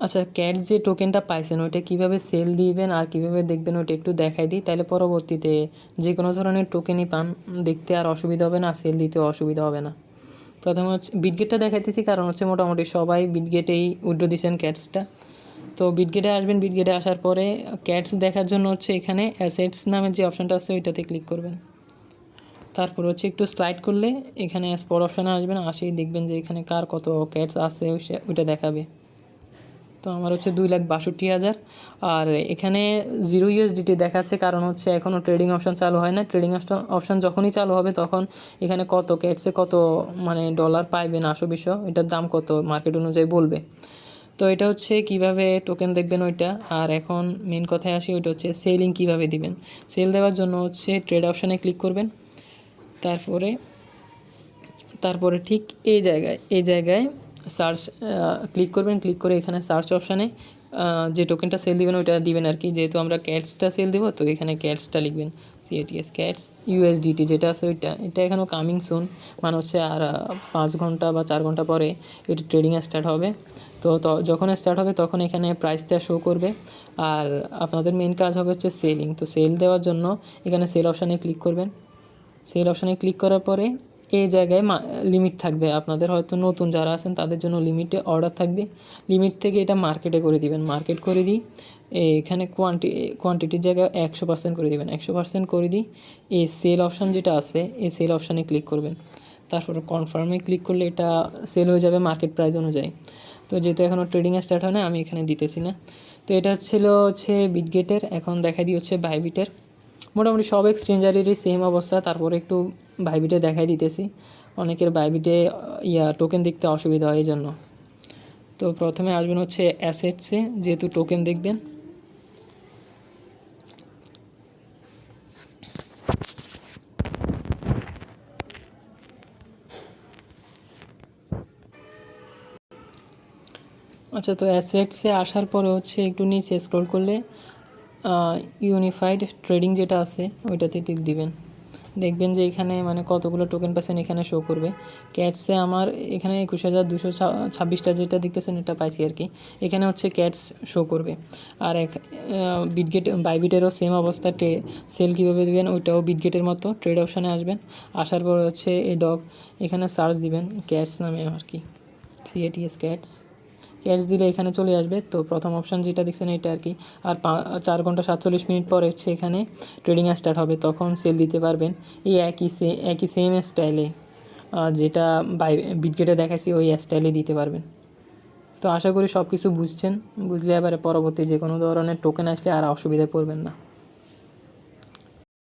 আচ্ছা ক্যাট যে টোকেনটা পাইছেন, ওইটা কীভাবে সেল দিবেন আর কীভাবে দেখবেন, ওইটা একটু দেখাই দিই। তাহলে পরবর্তীতে যে কোনো ধরনের টোকেনই পান, দেখতে আর অসুবিধা হবে না সেল দিতে অসুবিধা হবে না। প্রথমে হচ্ছে বিটগেটটা দেখাইতেছি, কারণ হচ্ছে মোটামুটি সবাই বিটগেটেই উড্রো দিয়েছেন ক্যাটসটা তো বিটগেটে আসবেন বিটগেটে আসার পরে ক্যাটস দেখার জন্য হচ্ছে এখানে অ্যাসেটস নামের যে অপশানটা আছে, ওইটাতে ক্লিক করবেন। তারপর হচ্ছে একটু স্লাইড করলে এখানে স্পট অপশানে আসবেন, আসেই দেখবেন যে এখানে কার কত ক্যাটস আছে ওই- ওইটা দেখাবে। তো আমার হচ্ছে দুই লাখ বাষট্টি হাজার। আর এখানে জিরো ইউএসডিটি দেখাচ্ছে কারণ হচ্ছে এখনও ট্রেডিং অপশান চালু হয় না। ট্রেডিং অপশন যখনই চালু হবে তখন এখানে কত ক্যাটসে কত মানে ডলার পাইবেন আসো বিষয়। এটার দাম কত মার্কেট অনুযায়ী বলবে। তো এটা হচ্ছে কীভাবে টোকেন দেখবেন ওইটা। আর এখন মেন কথায় আসি, ওইটা হচ্ছে সেলিং কীভাবে দিবেন। সেল দেওয়ার জন্য হচ্ছে ট্রেড অপশানে ক্লিক করবেন। তারপরে তারপরে ঠিক এই জায়গায় এই জায়গায় সার্চ ক্লিক করবেন ক্লিক করে এখানে সার্চ অপশানে যে টোকেনটা সেল দিবেন ওইটা দিবেন আর কি। যেহেতু আমরা ক্যাটসটা সেল দেবো, তো এখানে ক্যাটসটা লিখবেন। সিএটিএস ক্যাটস ইউএসডিটি যেটা আছে ওইটা। এটা এখনও কামিং সুন মানে হচ্ছে আর পাঁচ ঘণ্টা বা চার ঘণ্টা পরে এটি ট্রেডিং স্টার্ট হবে। তো যখন স্টার্ট হবে তখন এখানে প্রাইসটা শো করবে। আর আপনাদের মেন কাজ হবে হচ্ছে সেলিং তো সেল দেওয়ার জন্য এখানে সেল অপশানে ক্লিক করবেন। সেল অপশানে ক্লিক করার পরে এই জায়গায় লিমিট থাকবে। আপনাদের হয়তো নতুন যারা আছেন, তাদের জন্য লিমিটে অর্ডার থাকবে। লিমিট থেকে এটা মার্কেটে করে দিবেন। মার্কেট করে দিই, এখানে কোয়ান্টি কোয়ান্টিটির জায়গায় একশো পার্সেন্ট করে দিবেন। একশো পার্সেন্ট করে দিই, এই সেল অপশান যেটা আছে, এই সেল অপশানে ক্লিক করবেন। তারপর কনফার্মে ক্লিক করলে এটা সেল হয়ে যাবে মার্কেট প্রাইস অনুযায়ী। তো যেহেতু এখনও ট্রেডিং স্টার্ট হয় না, আমি এখানে দিতেছি না। তো এটা ছিল হচ্ছে বিটগেটের এখন দেখা দিই হচ্ছে বাইবিটের মোটামুটি সব এক্সচেঞ্জারেরই সেম অবস্থা। তারপরে একটু বাইবিটে দেখাই দিতেছি। অনেকের বাইবিটে ইয়া টোকেন দেখতে অসুবিধা হয় এই জন্য তো প্রথমে আসবেন হচ্ছে অ্যাসেটসে যেহেতু টোকেন দেখবেন। আচ্ছা তো অ্যাসেটসে আসার পরে হচ্ছে একটু নিচে স্ক্রল করলে ইউনিফাইড ট্রেডিং যেটা আছে, ওইটাতে টিপ দিবেন। দেখবেন যে এখানে মানে কতগুলো টোকেন পাচ্ছেন এখানে শো করবে। ক্যাটসে আমার এখানে একুশ হাজার দুশো ছাব্বিশটা যেটা দেখতেছেন এটা পাইছি আর কি। এখানে হচ্ছে ক্যাটস শো করবে। আর এক বিটগেট বাইবিটেরও সেম অবস্থা। ট্রে সেল কীভাবে দেবেন, ওইটাও বিটগেটের মতো। ট্রেড অপশানে আসবেন। আসার পর হচ্ছে এই ডগ এখানে সার্চ দিবেন। ক্যাটস নামে আর কি। সিএটিএস ক্যাটস ক্যাশ দিলে এখানে চলে আসবে। তো প্রথম অপশান যেটা দেখছেন এটা আর কি। আর চার ঘণ্টা সাতচল্লিশ মিনিট পরে এখানে ট্রেডিং স্টার্ট হবে। তখন সেল দিতে পারবেন। এই একই সে, একই সেম স্টাইলে যেটা বাই বিটগেটে দেখাচ্ছি ওই স্টাইলে দিতে পারবেন। তো আশা করি সব কিছু বুঝছেন। বুঝলে এবারে পরবর্তী যে কোনো ধরনের টোকেন আসলে আর অসুবিধায় পড়বেন না।